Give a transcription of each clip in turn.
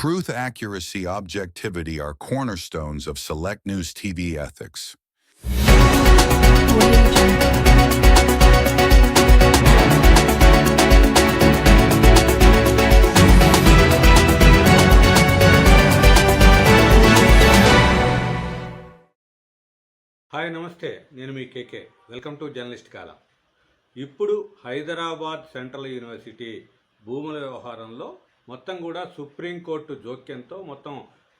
Truth, accuracy, objectivity are cornerstones of Select News TV ethics. Hi నమస్తే నేను మీ KK welcome to journalist కాలం ఇప్పుడు హైదరాబాద్ సెంట్రల్ యూనివర్సిటీ భూముల వ్యవహారంలో మొత్తం కూడా సుప్రీంకోర్టు జోక్యంతో మొత్తం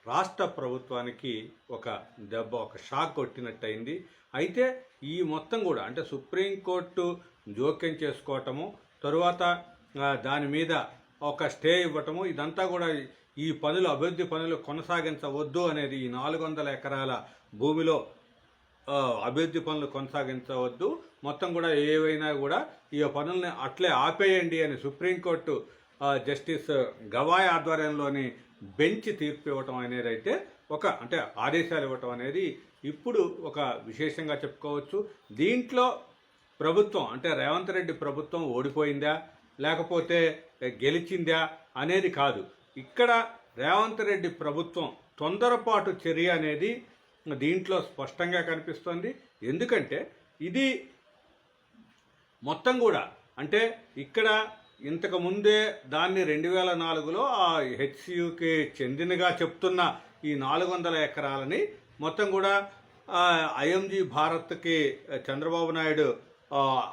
రాష్ట్ర ప్రభుత్వానికి ఒక దెబ్బ ఒక షాక్ కొట్టినట్టయింది. అయితే ఈ మొత్తం కూడా అంటే సుప్రీంకోర్టు జోక్యం చేసుకోవటము తరువాత దాని మీద ఒక స్టే ఇవ్వటము ఇదంతా కూడా ఈ పనులు అభివృద్ధి పనులు కొనసాగించవద్దు అనేది ఈ నాలుగు వందల ఎకరాల భూమిలో అభివృద్ధి పనులు కొనసాగించవద్దు. మొత్తం కూడా ఏవైనా కూడా ఈ పనుల్ని అట్లే ఆపేయండి అని సుప్రీంకోర్టు జస్టిస్ గవాయ్ ఆధ్వర్యంలోని బెంచ్ తీర్పు ఇవ్వటం అనేది అయితే ఒక అంటే ఆదేశాలు ఇవ్వటం అనేది ఇప్పుడు ఒక విశేషంగా చెప్పుకోవచ్చు. దీంట్లో ప్రభుత్వం అంటే రేవంత్ రెడ్డి ప్రభుత్వం ఓడిపోయిందా లేకపోతే గెలిచిందా అనేది కాదు. ఇక్కడ రేవంత్ రెడ్డి ప్రభుత్వం తొందరపాటు చర్య అనేది దీంట్లో స్పష్టంగా కనిపిస్తుంది. ఎందుకంటే ఇది మొత్తం కూడా అంటే ఇక్కడ ఇంతకుముందే దాన్ని రెండు వేల నాలుగులో ఆ హెచ్సియుకి చెందినగా చెప్తున్న ఈ నాలుగు వందల ఎకరాలని మొత్తం కూడా ఐఎంజీ భారత్కి చంద్రబాబు నాయుడు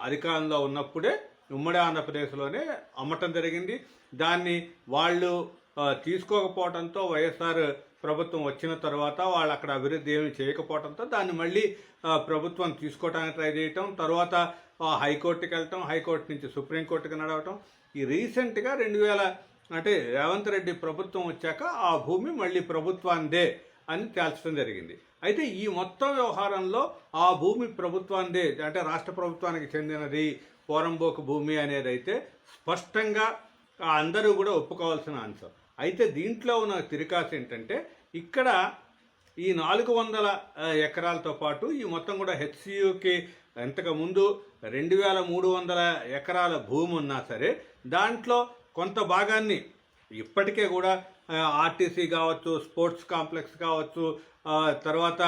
అధికారంలో ఉన్నప్పుడే ఉమ్మడి ఆంధ్రప్రదేశ్లోనే అమ్మటం జరిగింది. దాన్ని వాళ్ళు తీసుకోకపోవడంతో వైఎస్ఆర్ ప్రభుత్వం వచ్చిన తర్వాత వాళ్ళు అక్కడ అభివృద్ధి ఏమి చేయకపోవడంతో దాన్ని మళ్ళీ ప్రభుత్వం తీసుకోవడానికి ట్రై చేయటం తర్వాత హైకోర్టుకి వెళ్ళటం హైకోర్టు నుంచి సుప్రీంకోర్టుకి నడవటం. ఈ రీసెంట్గా రెండు వేల అంటే రేవంత్ రెడ్డి ప్రభుత్వం వచ్చాక ఆ భూమి మళ్ళీ ప్రభుత్వాందే అని తేల్చడం జరిగింది. అయితే ఈ మొత్తం వ్యవహారంలో ఆ భూమి ప్రభుత్వాందే అంటే రాష్ట్ర ప్రభుత్వానికి చెందినది పోరంబోకు భూమి అనేది అయితే స్పష్టంగా అందరూ కూడా ఒప్పుకోవాల్సిన అంశం. అయితే దీంట్లో ఉన్న తిరికాసు ఏంటంటే ఇక్కడ ఈ నాలుగు వందల ఎకరాలతో పాటు ఈ మొత్తం కూడా హెచ్సియుకి ఇంతకుముందు రెండు వేల మూడు వందల ఎకరాల భూమి ఉన్నా సరే దాంట్లో కొంత భాగాన్ని ఇప్పటికే కూడా ఆర్టీసీ కావచ్చు స్పోర్ట్స్ కాంప్లెక్స్ కావచ్చు తర్వాత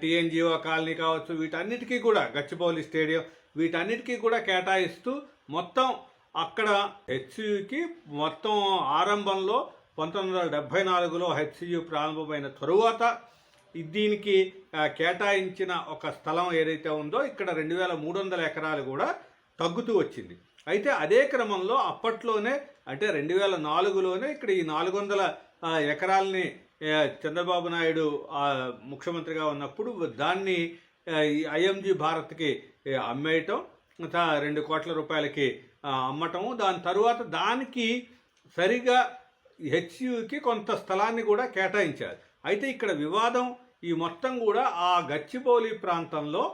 టీఎన్జిఓ కాలనీ కావచ్చు వీటన్నిటికీ కూడా గచ్చిబౌలి స్టేడియం వీటన్నిటికీ కూడా కేటాయిస్తూ మొత్తం అక్కడ హెచ్సియుకి మొత్తం ఆరంభంలో పంతొమ్మిది వందల డెబ్భై నాలుగులో హెచ్సియు ప్రారంభమైన తరువాత దీనికి కేటాయించిన ఒక స్థలం ఏదైతే ఉందో ఇక్కడ రెండు వేల మూడు వందల ఎకరాలు కూడా తగ్గుతూ వచ్చింది. అయితే అదే క్రమంలో అప్పట్లోనే అంటే రెండు వేల నాలుగులోనే ఇక్కడ ఈ నాలుగు వందల ఎకరాలని చంద్రబాబు నాయుడు ముఖ్యమంత్రిగా ఉన్నప్పుడు దాన్ని ఈ ఐఎంజీ భారత్కి అమ్మేయటం రెండు కోట్ల రూపాయలకి అమ్మటము. దాని తరువాత దానికి సరిగా హెచ్యుకి కొంత స్థలాన్ని కూడా కేటాయించారు. అయితే ఇక్కడ వివాదం ఈ మొత్తం కూడా ఆ గచ్చిబౌలి ప్రాంతంలో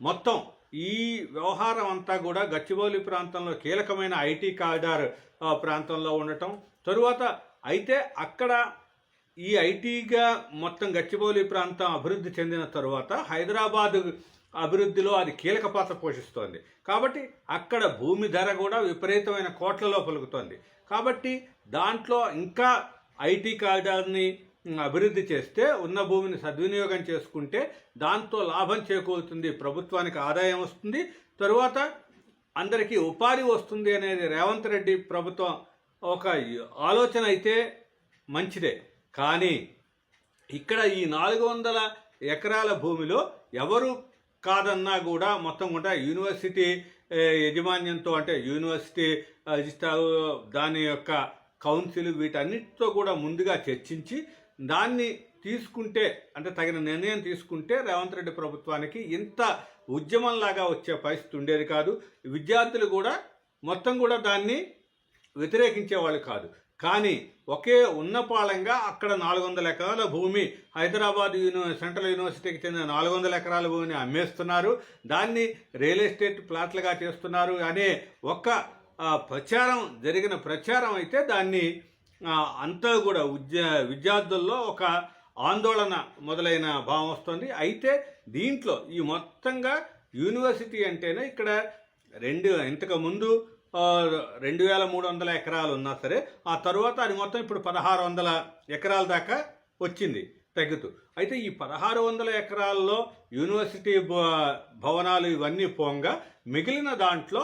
మొత్తం ఈ వ్యవహారం అంతా కూడా గచ్చిబౌలి ప్రాంతంలో కీలకమైన ఐటీ కారిడార్ ప్రాంతంలో ఉండటం. తరువాత అయితే అక్కడ ఈ ఐటీగా మొత్తం గచ్చిబౌలి ప్రాంతం అభివృద్ధి చెందిన తరువాత హైదరాబాద్ అభివృద్ధిలో అది కీలక పాత్ర పోషిస్తోంది. కాబట్టి అక్కడ భూమి ధర కూడా విపరీతమైన కోట్లలో పలుకుతోంది. కాబట్టి దాంట్లో ఇంకా ఐటీ కారిడార్ని అభివృద్ధి చేస్తే ఉన్న భూమిని సద్వినియోగం చేసుకుంటే దాంతో లాభం చేకూరుతుంది ప్రభుత్వానికి ఆదాయం వస్తుంది. తరువాత అందరికీ ఉపాధి వస్తుంది అనేది రేవంత్ రెడ్డి ప్రభుత్వం ఒక ఆలోచన అయితే మంచిదే. కానీ ఇక్కడ ఈ నాలుగు వందల ఎకరాల భూమిలో ఎవరు కాదన్నా కూడా మొత్తం కూడా యూనివర్సిటీ యాజమాన్యంతో యజమాన్యంతో అంటే యూనివర్సిటీ ఆ, దాని యొక్క కౌన్సిల్ వీటన్నిటితో కూడా ముందుగా చర్చించి దాన్ని తీసుకుంటే అంటే తగిన నిర్ణయం తీసుకుంటే రేవంత్ రెడ్డి ప్రభుత్వానికి ఇంత ఉద్యమంలాగా వచ్చే పరిస్థితి ఉండేది కాదు. విద్యార్థులు కూడా మొత్తం కూడా దాన్ని వ్యతిరేకించే వాళ్ళు కాదు. కానీ ఒకే ఉన్నపాళంగా అక్కడ నాలుగు వందల ఎకరాల భూమి హైదరాబాద్ యూని సెంట్రల్ యూనివర్సిటీకి చెందిన నాలుగు వందల ఎకరాల భూమిని అమ్మేస్తున్నారు. దాన్ని రియల్ ఎస్టేట్ ప్లాట్లుగా చేస్తున్నారు అనే ఒక్క ప్రచారం జరిగిన ప్రచారం అయితే దాన్ని అంతా కూడా విద్యా విద్యార్థుల్లో ఒక ఆందోళన మొదలైన భావం వస్తుంది. అయితే దీంట్లో ఈ మొత్తంగా యూనివర్సిటీ అంటేనే ఇక్కడ రెండు ఇంతకు ముందు రెండు వేల మూడు వందల ఎకరాలు ఉన్నా సరే ఆ తర్వాత అది మొత్తం ఇప్పుడు పదహారు వందల ఎకరాల దాకా వచ్చింది తగ్గుతూ. అయితే ఈ పదహారు వందల ఎకరాల్లో యూనివర్సిటీ భ- భవనాలు ఇవన్నీ పోంగా మిగిలిన దాంట్లో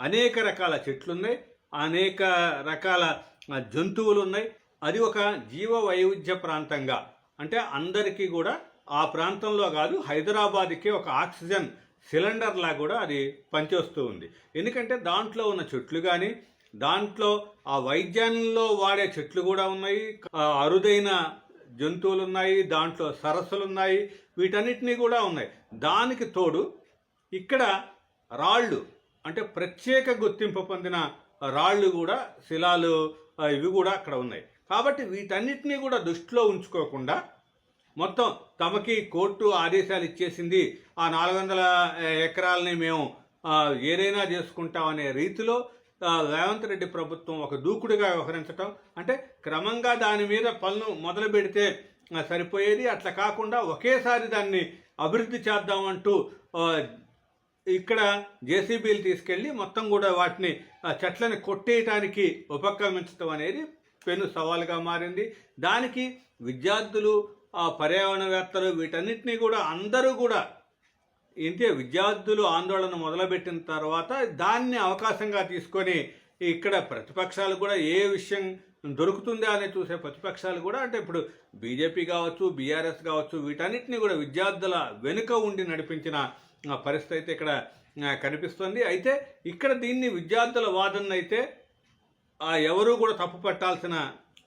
అనేక రకాల చెట్లు ఉన్నాయి అనేక రకాల జంతువులు ఉన్నాయి అది ఒక జీవ వైవిధ్య ప్రాంతంగా. అంటే అందరికీ కూడా ఆ ప్రాంతంలో కాదు హైదరాబాద్కి ఒక ఆక్సిజన్ సిలిండర్లా కూడా అది పనిచేస్తూ ఉంది. ఎందుకంటే దాంట్లో ఉన్న చెట్లు కానీ దాంట్లో ఆ వైద్యంలో వాడే చెట్లు కూడా ఉన్నాయి. అరుదైన జంతువులు ఉన్నాయి దాంట్లో సరస్సులు ఉన్నాయి వీటన్నిటినీ కూడా ఉన్నాయి. దానికి తోడు ఇక్కడ రాళ్ళు అంటే ప్రత్యేక గుర్తింపు పొందిన రాళ్ళు కూడా శిలాలు ఇవి కూడా అక్కడ ఉన్నాయి. కాబట్టి వీటన్నిటినీ కూడా దృష్టిలో ఉంచుకోకుండా మొత్తం తమకి కోర్టు ఆదేశాలు ఇచ్చేసింది ఆ నాలుగు వందల ఎకరాలని మేము ఏదైనా చేసుకుంటామనే రీతిలో రేవంత్ రెడ్డి ప్రభుత్వం ఒక దూకుడుగా వ్యవహరించటం. అంటే క్రమంగా దాని మీద పనులు మొదలు పెడితే సరిపోయేది. అట్లా కాకుండా ఒకేసారి దాన్ని అభివృద్ధి చేద్దామంటూ ఇక్కడ జేసీబీలు తీసుకెళ్ళి మొత్తం కూడా వాటిని ఆ, చెట్లని కొట్టేయటానికి ఉపక్రమించడం అనేది పెను సవాలుగా మారింది. దానికి విద్యార్థులు ఆ, పర్యావరణవేత్తలు వీటన్నిటినీ కూడా అందరూ కూడా ఇంతే విద్యార్థులు ఆందోళన మొదలుపెట్టిన తర్వాత దాన్ని అవకాశంగా తీసుకొని ఇక్కడ ప్రతిపక్షాలు కూడా ఏ విషయం దొరుకుతుందా అని చూసే ప్రతిపక్షాలు కూడా అంటే ఇప్పుడు బీజేపీ కావచ్చు బీఆర్ఎస్ కావచ్చు వీటన్నిటిని కూడా విద్యార్థుల వెనుక ఉండి నడిపించిన పరిస్థితి అయితే ఇక్కడ కనిపిస్తుంది. అయితే ఇక్కడ దీన్ని విద్యార్థుల వాదన అయితే ఎవరూ కూడా తప్పు పట్టాల్సిన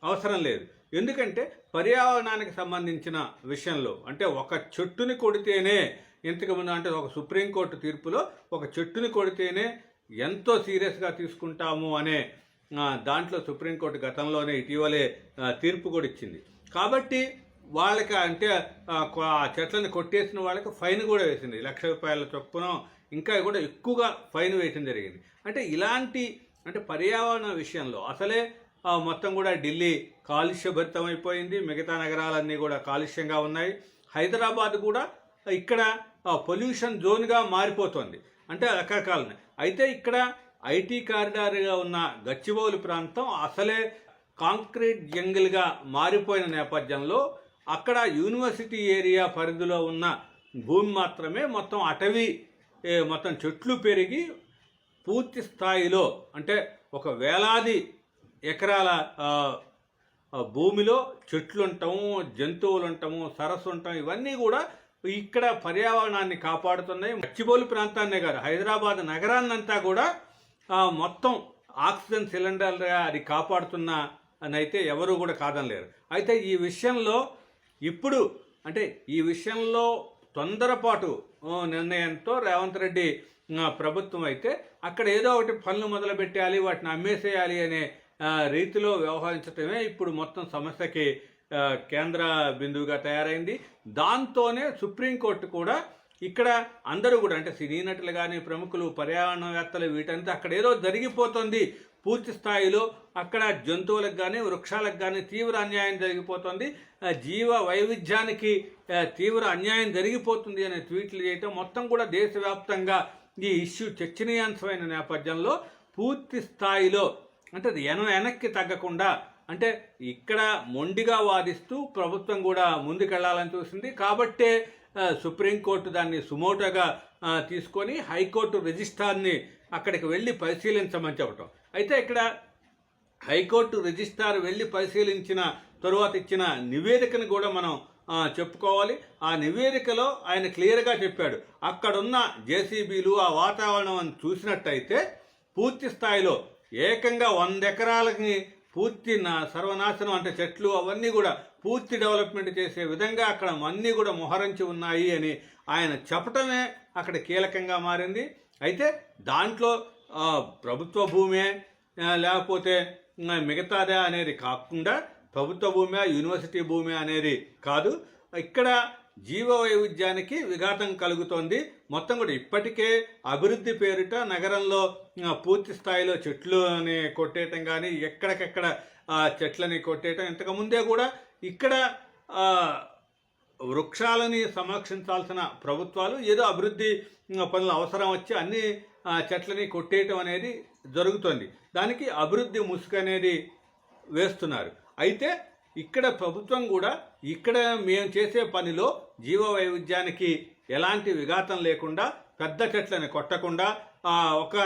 అవసరం లేదు. ఎందుకంటే పర్యావరణానికి సంబంధించిన విషయంలో అంటే ఒక చెట్టుని కొడితేనే ఇంతకుముందు అంటే ఒక సుప్రీంకోర్టు తీర్పులో ఒక చెట్టుని కొడితేనే ఎంతో సీరియస్గా తీసుకుంటాము అనే దాంట్లో సుప్రీంకోర్టు గతంలోనే ఇటీవలే తీర్పు కూడా ఇచ్చింది. కాబట్టి వాళ్ళకి అంటే ఆ, చెట్లను కొట్టేసిన వాళ్ళకి ఫైన్ కూడా వేసింది. లక్ష రూపాయల చొప్పున ఇంకా కూడా ఎక్కువగా ఫైన్ వేయటం జరిగింది. అంటే ఇలాంటి అంటే పర్యావరణ విషయంలో అసలే మొత్తం కూడా ఢిల్లీ కాలుష్యభరితం అయిపోయింది. మిగతా నగరాలన్నీ కూడా కాలుష్యంగా ఉన్నాయి. హైదరాబాద్ కూడా ఇక్కడ పొల్యూషన్ జోన్గా మారిపోతుంది. అంటే రకరకాలనే అయితే ఇక్కడ ఐటీ కారిడార్గా ఉన్న గచ్చిబౌలి ప్రాంతం అసలే కాంక్రీట్ జంగిల్గా మారిపోయిన నేపథ్యంలో అక్కడ యూనివర్సిటీ ఏరియా పరిధిలో ఉన్న భూమి మాత్రమే మొత్తం అటవీ మొత్తం చెట్లు పెరిగి పూర్తి స్థాయిలో అంటే ఒక వేలాది ఎకరాల భూమిలో చెట్లు ఉంటాము జంతువులు ఉంటాము సరస్సు ఉంటాం ఇవన్నీ కూడా ఇక్కడ పర్యావరణాన్ని కాపాడుతున్నాయి. మచ్చిబోలు ప్రాంతాన్నే కాదు హైదరాబాద్ నగరాన్నంతా కూడా మొత్తం ఆక్సిజన్ సిలిండర్గా అది కాపాడుతున్న అని అయితే ఎవరు కూడా కాదనలేరు. అయితే ఈ విషయంలో ఇప్పుడు అంటే ఈ విషయంలో తొందరపాటు నిర్ణయంతో రేవంత్ రెడ్డి ప్రభుత్వం అయితే అక్కడ ఏదో ఒకటి పనులు మొదలు పెట్టాలి వాటిని అమ్మేసేయాలి అనే రీతిలో వ్యవహరించడమే ఇప్పుడు మొత్తం సమస్యకి కేంద్ర బిందువుగా తయారైంది. దాంతోనే సుప్రీంకోర్టు కూడా ఇక్కడ అందరూ కూడా అంటే సినీ నటులు కానీ ప్రముఖులు పర్యావరణవేత్తలు వీటంతా అక్కడ ఏదో జరిగిపోతుంది. పూర్తి స్థాయిలో అక్కడ జంతువులకు కానీ వృక్షాలకు కానీ తీవ్ర అన్యాయం జరిగిపోతుంది. జీవ వైవిధ్యానికి తీవ్ర అన్యాయం జరిగిపోతుంది అనే ట్వీట్లు చేయటం మొత్తం కూడా దేశవ్యాప్తంగా ఈ ఇష్యూ చర్చనీయాంశమైన నేపథ్యంలో పూర్తి స్థాయిలో అంటే అది వెన వెనక్కి తగ్గకుండా అంటే ఇక్కడ మొండిగా వాదిస్తూ ప్రభుత్వం కూడా ముందుకెళ్ళాలని చూసింది. కాబట్టే సుప్రీంకోర్టు దాన్ని సుమోటోగా తీసుకొని హైకోర్టు రిజిస్ట్రార్ని అక్కడికి వెళ్ళి పరిశీలించమని చెప్పటం. అయితే ఇక్కడ హైకోర్టు రిజిస్ట్రార్ వెళ్ళి పరిశీలించిన తరువాత ఇచ్చిన నివేదికను కూడా మనం చెప్పుకోవాలి. ఆ నివేదికలో ఆయన క్లియర్గా చెప్పాడు. అక్కడున్న జేసీబీలు ఆ వాతావరణం అని చూసినట్టయితే పూర్తి స్థాయిలో ఏకంగా వంద ఎకరాలకి పూర్తి నా సర్వనాశనం అంటే చెట్లు అవన్నీ కూడా పూర్తి డెవలప్మెంట్ చేసే విధంగా అక్కడ అన్నీ కూడా మొహరించి ఉన్నాయి అని ఆయన చెప్పటమే అక్కడ కీలకంగా మారింది. అయితే దాంట్లో ప్రభుత్వ భూమే లేకపోతే మిగతాదే అనేది కాకుండా ప్రభుత్వ భూమి యూనివర్సిటీ భూమి అనేది కాదు. ఇక్కడ జీవ వైవిధ్యానికి విఘాతం కలుగుతోంది. మొత్తం కూడా ఇప్పటికే అభివృద్ధి పేరిట నగరంలో పూర్తి స్థాయిలో చెట్లని కొట్టేయటం కానీ ఎక్కడికెక్కడ చెట్లని కొట్టేయటం ఇంతకుముందే కూడా ఇక్కడ వృక్షాలని సంరక్షించాల్సిన ప్రభుత్వాలు ఏదో అభివృద్ధి పనులు అవసరం వచ్చి అన్ని చెట్లని కొట్టేయటం అనేది జరుగుతుంది. దానికి అభివృద్ధి ముసుగు అనేది వేస్తున్నారు. అయితే ఇక్కడ ప్రభుత్వం కూడా ఇక్కడ మేము చేసే పనిలో జీవ వైవిధ్యానికి ఎలాంటి విఘాతం లేకుండా పెద్ద చెట్లని కొట్టకుండా ఒక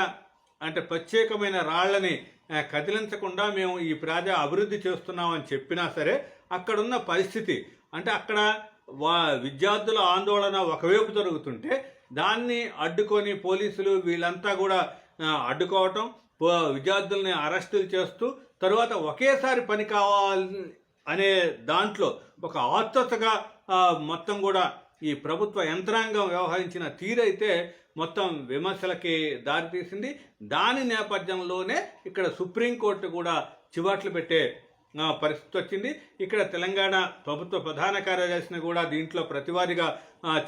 అంటే ప్రత్యేకమైన రాళ్ళని కదిలించకుండా మేము ఈ ప్రజా అభివృద్ధి చేస్తున్నామని చెప్పినా సరే అక్కడున్న పరిస్థితి. అంటే అక్కడ వా విద్యార్థుల ఆందోళన ఒకవైపు జరుగుతుంటే దాన్ని అడ్డుకొని పోలీసులు వీళ్ళంతా కూడా అడ్డుకోవటం విద్యార్థుల్ని అరెస్టులు చేస్తూ తర్వాత ఒకేసారి పని కావాలి అనే దాంట్లో ఒక ఆత్మతగా మొత్తం కూడా ఈ ప్రభుత్వ యంత్రాంగం వ్యవహరించిన తీరైతే మొత్తం విమర్శలకి దారితీసింది. దాని నేపథ్యంలోనే ఇక్కడ సుప్రీంకోర్టు కూడా చివాట్లు పెట్టే పరిస్థితి వచ్చింది. ఇక్కడ తెలంగాణ ప్రభుత్వ ప్రధాన కార్యదర్శిని కూడా దీంట్లో ప్రతివారిగా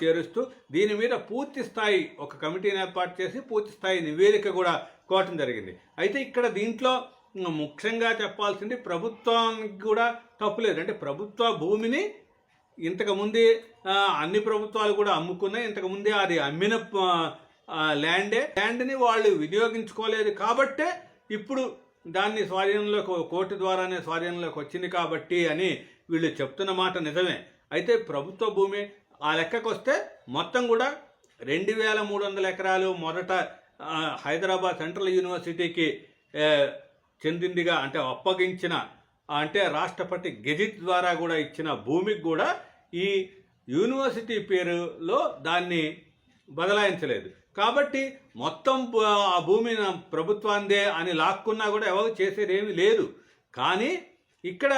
చేరుస్తూ దీని మీద పూర్తి స్థాయి ఒక కమిటీని ఏర్పాటు చేసి పూర్తి స్థాయి నివేదిక కూడా కోవటం జరిగింది. అయితే ఇక్కడ దీంట్లో ముఖ్యంగా చెప్పాల్సింది ప్రభుత్వానికి కూడా తప్పులేదు అంటే ప్రభుత్వ భూమిని ఇంతకుముందే అన్ని ప్రభుత్వాలు కూడా అమ్ముకున్నాయి. ఇంతకుముందే అది అమ్మిన ల్యాండే. ల్యాండ్ని వాళ్ళు వినియోగించుకోలేదు కాబట్టే ఇప్పుడు దాన్ని స్వాధీనంలోకి కోర్టు ద్వారానే స్వాధీనంలోకి వచ్చింది కాబట్టి అని వీళ్ళు చెప్తున్న మాట నిజమే. అయితే ప్రభుత్వ భూమి ఆ లెక్కకు వస్తే మొత్తం కూడా రెండు వేల మూడు వందల ఎకరాలు మొదట హైదరాబాద్ సెంట్రల్ యూనివర్సిటీకి చెందిందిగా అంటే అప్పగించిన అంటే రాష్ట్రపతి గెజిట్ ద్వారా కూడా ఇచ్చిన భూమికి కూడా ఈ యూనివర్సిటీ పేరులో దాన్ని బదలాయించలేదు. కాబట్టి మొత్తం ఆ భూమిని ప్రభుత్వాందే అని లాక్కున్నా కూడా ఎవరు చేసేదేమీ లేదు. కానీ ఇక్కడ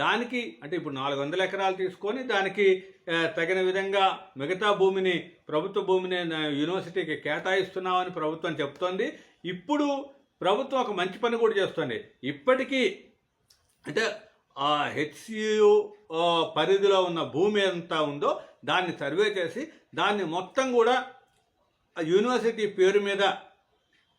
దానికి అంటే ఇప్పుడు నాలుగు వందల ఎకరాలు తీసుకొని దానికి తగిన విధంగా మిగతా భూమిని ప్రభుత్వ భూమిని యూనివర్సిటీకి కేటాయిస్తున్నామని ప్రభుత్వం చెప్తోంది. ఇప్పుడు ప్రభుత్వం ఒక మంచి పని కూడా చేస్తుంది. ఇప్పటికీ అంటే ఆ హెచ్సియు పరిధిలో ఉన్న భూమి ఎంత ఉందో దాన్ని సర్వే చేసి దాన్ని మొత్తం కూడా యూనివర్సిటీ పేరు మీద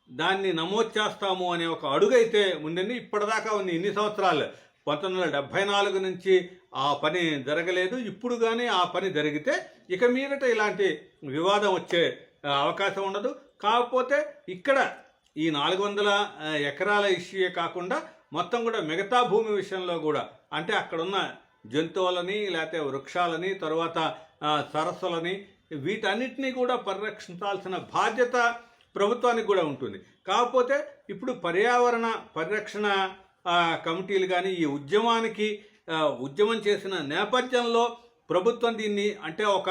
దాన్ని నమోదు చేస్తాము అనే ఒక అడుగైతే ముందండి ఇప్పటిదాకా ఉంది. ఇన్ని సంవత్సరాలు. పంతొమ్మిది వందల డెబ్భై నాలుగు నుంచి ఆ పని జరగలేదు. ఇప్పుడు కానీ ఆ పని జరిగితే ఇక మీదట ఇలాంటి వివాదం వచ్చే అవకాశం ఉండదు. కాకపోతే ఇక్కడ ఈ నాలుగు వందల ఎకరాల ఇష్యూయే కాకుండా మొత్తం కూడా మిగతా భూమి విషయంలో కూడా అంటే అక్కడున్న జంతువులని లేకపోతే వృక్షాలని తర్వాత సరస్సులని వీటన్నిటినీ కూడా పరిరక్షించాల్సిన బాధ్యత ప్రభుత్వానికి కూడా ఉంటుంది. కాకపోతే ఇప్పుడు పర్యావరణ పరిరక్షణ కమిటీలు కానీ ఈ ఉద్యమానికి ఉద్యమం చేసిన నేపథ్యంలో ప్రభుత్వం దీన్ని అంటే ఒక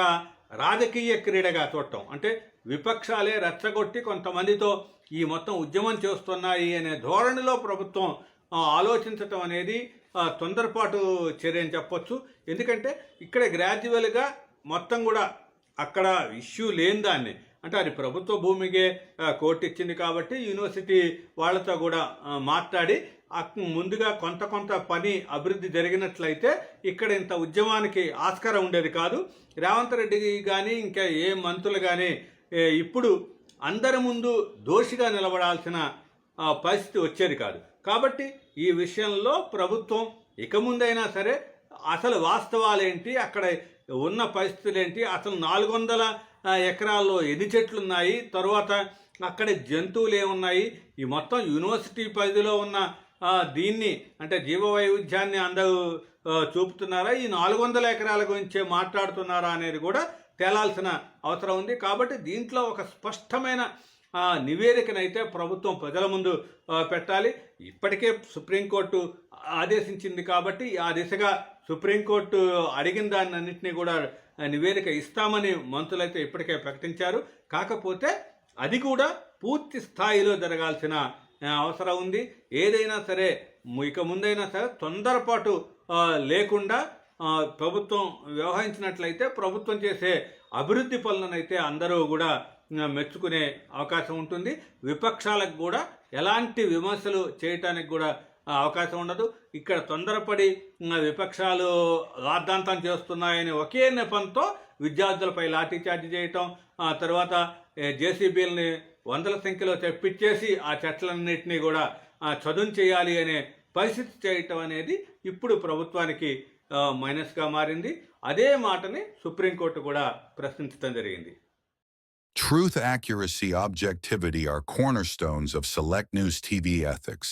రాజకీయ క్రీడగా చూడటం. అంటే విపక్షాలే రెచ్చగొట్టి కొంతమందితో ఈ మొత్తం ఉద్యమం చేస్తున్నాయి అనే ధోరణిలో ప్రభుత్వం ఆలోచించటం అనేది తొందరపాటు చర్య అని చెప్పొచ్చు. ఎందుకంటే ఇక్కడ గ్రాడ్యువల్గా మొత్తం కూడా అక్కడ ఇష్యూ లేని దాన్ని. అంటే అది ప్రభుత్వ భూమికే కోర్టు ఇచ్చింది కాబట్టి యూనివర్సిటీ వాళ్ళతో కూడా మాట్లాడి ముందుగా కొంత కొంత పని అభివృద్ధి జరిగినట్లయితే ఇక్కడ ఇంత ఉద్యమానికి ఆస్కారం ఉండేది కాదు. రేవంత్ రెడ్డి కానీ ఇంకా ఏ మంత్రులు కానీ ఇప్పుడు అందరి ముందు దోషిగా నిలబడాల్సిన పరిస్థితి వచ్చేది కాదు. కాబట్టి ఈ విషయంలో ప్రభుత్వం ఇక ముందైనా సరే అసలు వాస్తవాలేంటి అక్కడ ఉన్న పరిస్థితులు ఏంటి అసలు నాలుగు వందల ఎకరాల్లో ఎన్ని చెట్లు ఉన్నాయి తర్వాత అక్కడ జంతువులు ఏమున్నాయి ఈ మొత్తం యూనివర్సిటీ పరిధిలో ఉన్న దీన్ని అంటే జీవవైవిధ్యాన్ని అందరూ చూపుతున్నారా? ఈ నాలుగు వందల ఎకరాల గురించి మాట్లాడుతున్నారా అనేది కూడా తేలాల్సిన అవసరం ఉంది. కాబట్టి దీంట్లో ఒక స్పష్టమైన నివేదికనైతే ప్రభుత్వం ప్రజల ముందు పెట్టాలి. ఇప్పటికే సుప్రీంకోర్టు ఆదేశించింది కాబట్టి ఆ దిశగా సుప్రీంకోర్టు అడిగిన దాన్ని అన్నింటినీ కూడా నివేదిక ఇస్తామని మంత్రులైతే ఇప్పటికే ప్రకటించారు. కాకపోతే అది కూడా పూర్తి స్థాయిలో జరగాల్సిన అవసరం ఉంది. ఏదైనా సరే ఇక ముందైనా సరే తొందరపాటు లేకుండా ప్రభుత్వం వ్యవహరించినట్లయితే ప్రభుత్వం చేసే అభివృద్ధి పనులనైతే అందరూ కూడా మెచ్చుకునే అవకాశం ఉంటుంది. విపక్షాలకు కూడా ఎలాంటి విమర్శలు చేయటానికి కూడా అవకాశం ఉండదు. ఇక్కడ తొందరపడి విపక్షాలు రాద్ధాంతం చేస్తున్నాయని ఒకే నెపంతో విద్యార్థులపై లాఠీచార్జ్ చేయటం ఆ తర్వాత జేసీబీలని వందల సంఖ్యలో తెప్పించేసి ఆ చెట్లన్నింటినీ కూడా చదును చేయాలి అనే పరిస్థితి చేయటం అనేది ఇప్పుడు ప్రభుత్వానికి మైనస్గా మారింది. అదే మాటని సుప్రీంకోర్టు కూడా ప్రశ్నించడం జరిగింది. Truth, accuracy, objectivity are cornerstones of select news TV ethics.